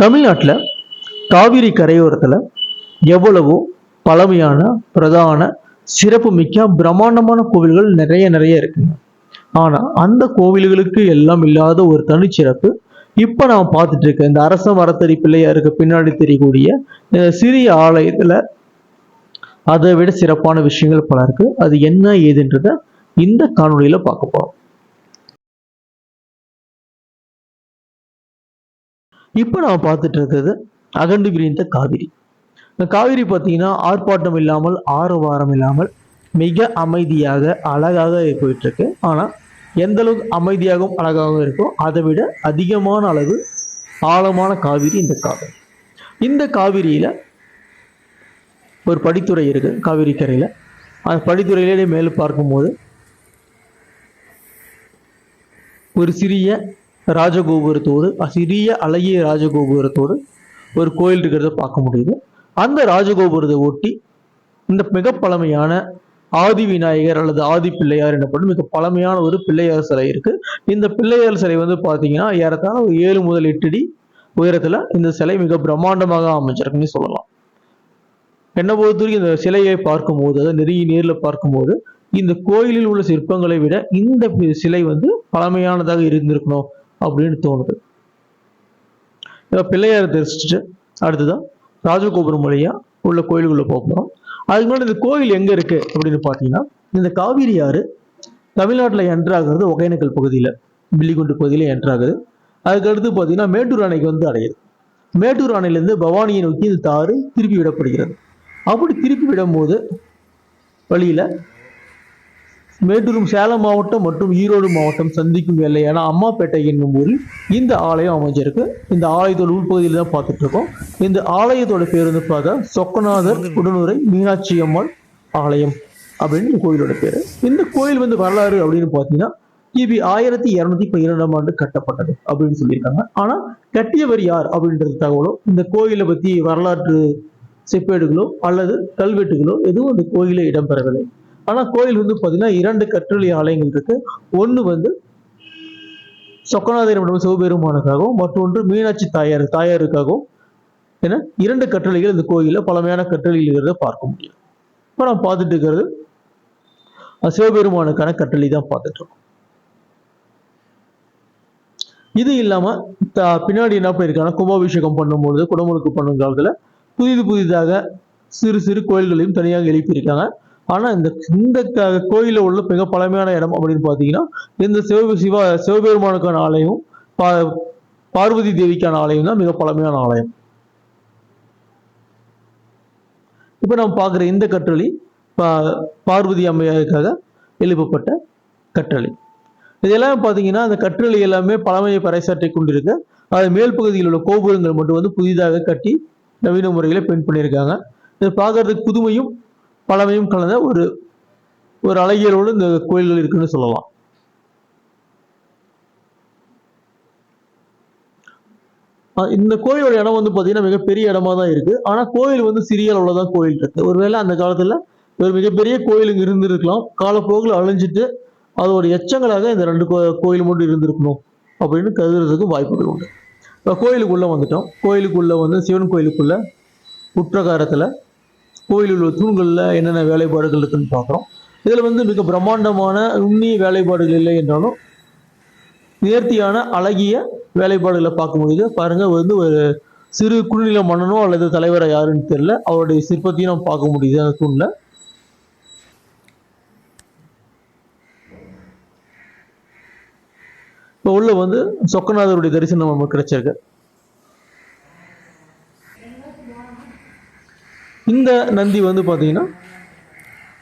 தமிழ்நாட்டில் காவிரி கரையோரத்தில் எவ்வளவோ பழமையான பிரதான சிறப்புமிக்க பிரம்மாண்டமான கோவில்கள் நிறைய நிறைய இருக்குங்க ஆனால் அந்த கோவில்களுக்கு எல்லாம் இல்லாத ஒரு தனிச்சிறப்பு இப்போ நான் பார்த்துட்டு இருக்க இந்த அரச மரத்தடி பிள்ளையாருக்கு பின்னாடி தெரியக்கூடிய சிறிய ஆலயத்தில் அதை விட சிறப்பான விஷயங்கள் பல இருக்குது அது என்ன ஏதுன்றத இந்த காணொலியில் பார்க்க போகிறோம் இப்போ நாம் பார்த்துட்டு இருக்கிறது அகண்டு விரிந்த காவிரி. இந்த காவிரி பார்த்தீங்கன்னா ஆர்ப்பாட்டம் இல்லாமல் ஆரவாரம் இல்லாமல் மிக அமைதியாக அழகாக போயிட்டு இருக்கு. ஆனால் எந்த அளவுக்கு அமைதியாகவும் அழகாகவும் இருக்கோ அதை விட அதிகமான அளவு ஆழமான காவிரி இந்த காவிரி. இந்த காவிரியில் ஒரு படித்துறை இருக்கு காவிரி கரையில். அந்த படித்துறையிலே மேலே பார்க்கும்போது ஒரு சிறிய ராஜகோபுரத்தோடு சிறிய அழகிய ராஜகோபுரத்தோடு ஒரு கோயில் இருக்கிறத பார்க்க முடியுது. அந்த ராஜகோபுரத்தை ஒட்டி இந்த மிக பழமையான ஆதி விநாயகர் அல்லது ஆதி பிள்ளையார் எனப்படும் மிக பழமையான ஒரு பிள்ளையார் சிலை இருக்கு. இந்த பிள்ளையார் சிலை வந்து பார்த்தீங்கன்னா ஏறத்தாழ ஒரு ஏழு முதல் எட்டு அடி உயரத்துல இந்த சிலை மிக பிரம்மாண்டமாக அமைஞ்சிருக்குன்னு சொல்லலாம். என்னை பொறுத்தவரைக்கும் இந்த சிலையை பார்க்கும்போது அதை நெருங்கி நேரில் பார்க்கும்போது இந்த கோயிலில் உள்ள சிற்பங்களை விட இந்த சிலை வந்து பழமையானதாக இருந்திருக்கணும். அப்படின்னு தோணுது. இப்போ பிள்ளையார் தரிசிச்சுட்டு அடுத்ததான் ராஜகோபுரம் வழியா உள்ள கோயிலுக்குள்ள போக அதுக்கு முன்னாடி இந்த கோயில் எங்க இருக்கு அப்படின்னு பார்த்தீங்கன்னா இந்த காவிரி ஆறு தமிழ்நாட்டில் என்ட்ராகிறது ஒகேனக்கல் பகுதியில் பில்லிகுண்டு பகுதியில் என்ட்ராகுது அதுக்கு அடுத்து பார்த்தீங்கன்னா மேட்டூர் அணைக்கு வந்து அடையுது. மேட்டூர் அணையிலேருந்து பவானியை நோக்கி இந்த தாறு திருப்பி விடப்படுகிறது. அப்படி திருப்பி விடும்போது வழியில் மேட்டூரும் சேலம் மாவட்டம் மற்றும் ஈரோடு மாவட்டம் சந்திக்கும் எல்லையான அம்மாப்பேட்டை என்னும் ஊரில் இந்த ஆலயம் அமைஞ்சிருக்கு. இந்த ஆலயத்தோட உள்பகுதியில் தான் பார்த்துட்டு இருக்கோம். இந்த ஆலயத்தோட பேர் வந்து பார்த்தா சொக்கநாதர் உடனுரை மீனாட்சி அம்மாள் ஆலயம் அப்படின்னு இந்த கோயிலோட பேர். இந்த கோயில் வந்து வரலாறு அப்படின்னு பார்த்தீங்கன்னா கிபி ஆயிரத்தி இரநூத்தி பன்னிரெண்டாம் ஆண்டு கட்டப்பட்டது அப்படின்னு சொல்லியிருக்காங்க. ஆனால் கட்டியவர் யார் அப்படின்றது தகவலோ இந்த கோயிலை பற்றி வரலாற்று செப்பேடுகளோ அல்லது கல்வெட்டுகளோ எதுவும் அந்த கோயிலே இடம்பெறவில்லை. ஆனா கோயில் வந்து பாத்தீங்கன்னா இரண்டு கற்றளி ஆலயங்கள் இருக்கு. ஒண்ணு வந்து சொக்கநாதர் மண்டபம் சிவபெருமானுக்காகவும் மற்றொன்று மீனாட்சி தாயார் தாயாருக்காகவும். என இரண்டு கற்றளிகள் இந்த கோயிலில் பழமையான கற்றளிகள் இருக்கிறத பார்க்க முடியும். இப்போ நம்ம பார்த்துட்டு இருக்கிறது சிவபெருமானுக்கான கற்றளி தான் பார்த்துட்டு இருக்கோம். இது இல்லாம பின்னாடி என்ன பண்ணியிருக்காங்கன்னா கும்பாபிஷேகம் பண்ணும்பொழுது குடமுழுக்கு பண்ணும் காலத்துல புதிது புதிதாக சிறு சிறு கோயில்களையும் தனியாக எழுப்பியிருக்காங்க. ஆனா இந்த இந்த கோயிலில் உள்ள மிக பழமையான இடம் அப்படின்னு பார்த்தீங்கன்னா இந்த சிவ சிவா சிவபெருமானுக்கான ஆலயம் பா பார்வதி தேவிக்கான ஆலயம் தான் மிக பழமையான ஆலயம். இப்போ நம்ம பார்க்குற இந்த கற்றளி பா- பார்வதி அம்மையாருக்காக எழுப்பப்பட்ட கற்றளி. இதெல்லாம் பார்த்தீங்கன்னா அந்த கற்றளி எல்லாமே பழமையை பறைசாற்றி கொண்டிருக்கு. அது மேல் பகுதியில் உள்ள கோபுரங்கள் மட்டும் வந்து புதிதாக கட்டி நவீன முறையில் பெயிண்ட் பண்ணியிருக்காங்க. இதை பார்க்கறதுக்கு புதுமையும் பழமையும் கலந்த ஒரு ஒரு அழகியலோடு இந்த கோயில்கள் இருக்குன்னு சொல்லலாம். இந்த கோயிலோட இடம் வந்து பார்த்தீங்கன்னா மிகப்பெரிய இடமா தான் இருக்கு. ஆனால் கோயில் வந்து சிறிய அளவில் தான் கோயில் இருக்கு. ஒருவேளை அந்த காலத்தில் ஒரு மிகப்பெரிய கோயில் இங்கே இருந்திருக்கலாம். காலப்போக்கில் அழிஞ்சிட்டு அதோட எச்சங்களாக இந்த ரெண்டு கோ- கோயில் மட்டும் இருந்திருக்கணும் அப்படின்னு கருதுறதுக்கு வாய்ப்புகள் உண்டு. இப்போ கோயிலுக்குள்ளே வந்துட்டோம். கோயிலுக்குள்ளே வந்து சிவன் கோயிலுக்குள்ளே உற்றகாரத்தில் கோயிலில் உள்ள தூண்களில் என்னென்ன வேலைப்பாடுகள் இருக்குன்னு பார்க்குறோம். இதில் வந்து மிக பிரம்மாண்டமான நுண்ணிய வேலைப்பாடுகள் இல்லை என்றாலும் நேர்த்தியான அழகிய வேலைப்பாடுகளை பார்க்க முடியுது பாருங்க வந்து ஒரு சிறு குறுநில மன்னனோ அல்லது தலைவரா யாருன்னு தெரியல. அவருடைய சிற்பத்தையும் நம்ம பார்க்க முடியுது அந்த தூணில். இப்போ உள்ள வந்து சொக்கநாதருடைய தரிசனம் நமக்கு கிடைச்சிருக்கு. இந்த நந்தி வந்து பார்த்தீங்கன்னா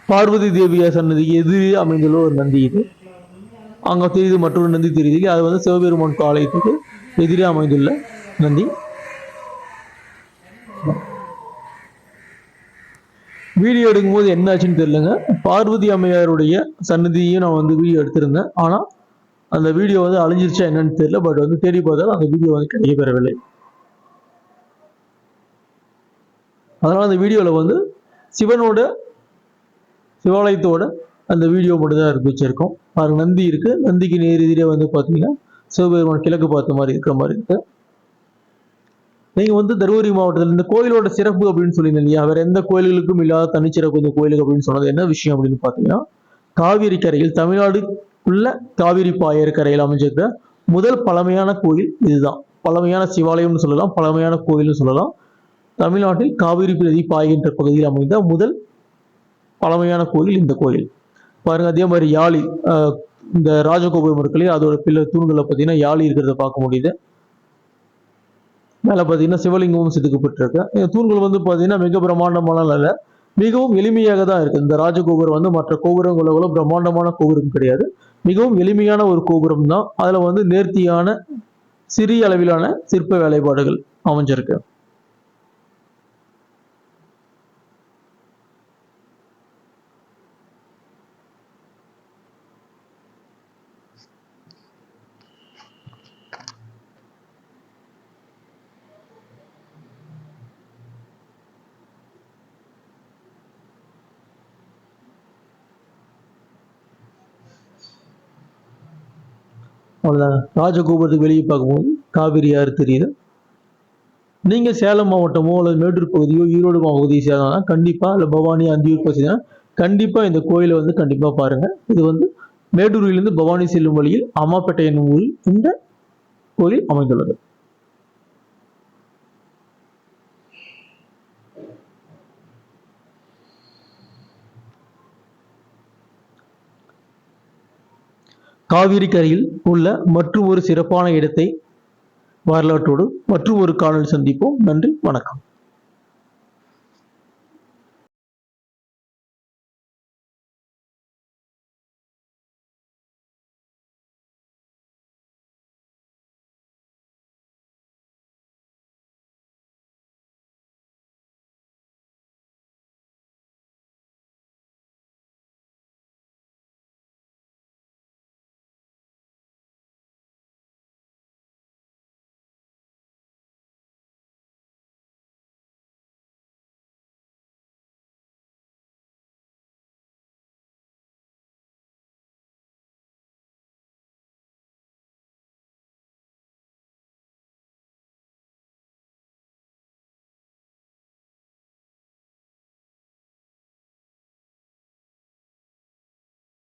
பார்வதி தேவியா சன்னதிக்கு எதிரே அமைந்துள்ள ஒரு நந்தி இது. அங்கே தெரியுது மற்றொரு நந்தி தெரியுது. அது வந்து சிவபெருமான் ஆலயத்துக்கு எதிரே அமைந்துள்ள நந்தி. வீடியோ எடுக்கும்போது என்ன ஆச்சுன்னு தெரியலங்க. பார்வதி அம்மையாருடைய சன்னதியையும் நான் வந்து வீடியோ எடுத்திருந்தேன். ஆனால் அந்த வீடியோ வந்து அழிஞ்சிருச்சா என்னன்னு தெரியல. பட் வந்து தேடி பார்த்தாலும் அந்த வீடியோ வந்து கிடைக்கப்பெறவில்லை. அதனால் அந்த வீடியோவில் வந்து சிவனோட சிவாலயத்தோட அந்த வீடியோ மட்டும் தான் இருக்கு வச்சிருக்கோம். பாருங்க நந்தி இருக்கு. நந்திக்கு நேர் எதிரே வந்து பார்த்தீங்கன்னா சிவபெருமான் கிழக்கு பார்த்த மாதிரி இருக்கிற மாதிரி இருக்கு. நீங்கள் வந்து தருமபுரி மாவட்டத்தில் இந்த கோயிலோட சிறப்பு அப்படின்னு சொல்லியிருந்தேன் இல்லையா? வேற எந்த கோயில்களுக்கும் இல்லாத தனிச்சிறப்பு இந்த கோயிலுக்கு அப்படின்னு சொன்னது என்ன விஷயம் அப்படின்னு பார்த்தீங்கன்னா காவிரி கரையில் தமிழ்நாடு உள்ள காவிரி பாயர் கரையில் அமைஞ்சிருக்கிற முதல் பழமையான கோயில் இதுதான். பழமையான சிவாலயம்னு சொல்லலாம் பழமையான கோயில்னு சொல்லலாம். தமிழ்நாட்டில் காவிரி பிரதி பாய்கின்ற பகுதியில் அமைந்த முதல் பழமையான கோயில் இந்த கோயில். பாருங்க அதே மாதிரி யாழி இந்த ராஜகோபுரம் இருக்கு அதோட பிள்ளை தூண்களை பார்த்தீங்கன்னா யாழி இருக்கிறத பார்க்க முடியுது. மேலே பார்த்தீங்கன்னா சிவலிங்கமும் செதுக்கப்பட்டிருக்கு இந்த தூண்கள் வந்து பார்த்தீங்கன்னா மிக பிரம்மாண்டமான இல்லை மிகவும் எளிமையாக தான் இருக்குது இந்த ராஜகோபுரம் வந்து மற்ற கோபுரங்களை விட பிரம்மாண்டமான கோபுரம் கிடையாது. மிகவும் எளிமையான ஒரு கோபுரம் தான். அதில் வந்து நேர்த்தியான சிறிய அளவிலான சிற்ப வேலைப்பாடுகள் அமைஞ்சிருக்கு. அவ்வளோதாங்க ராஜகோபுரத்துக்கு வெளியே பார்க்கும்போது காவிரி ஆறு தெரியுது நீங்க சேலம் மாவட்டமோ அல்லது மேட்டூர் பகுதியோ ஈரோடு பகுதியை சேர்ந்தாங்கன்னா கண்டிப்பா இல்லை பவானி அந்தியூர் பகுதினா கண்டிப்பா இந்த கோயிலை வந்து கண்டிப்பா பாருங்க. இது வந்து மேட்டூரிலிருந்து பவானி செல்லும் வழியில் அம்மாப்பேட்டை என்னும் ஊரில் இந்த கோயில் அமைந்துள்ளது. காவிரி கரையில் உள்ள மற்றும் ஒரு சிறப்பான இடத்தை வரலாற்றோடு மற்றும் ஒரு காணொலி சந்திப்போம். நன்றி வணக்கம்.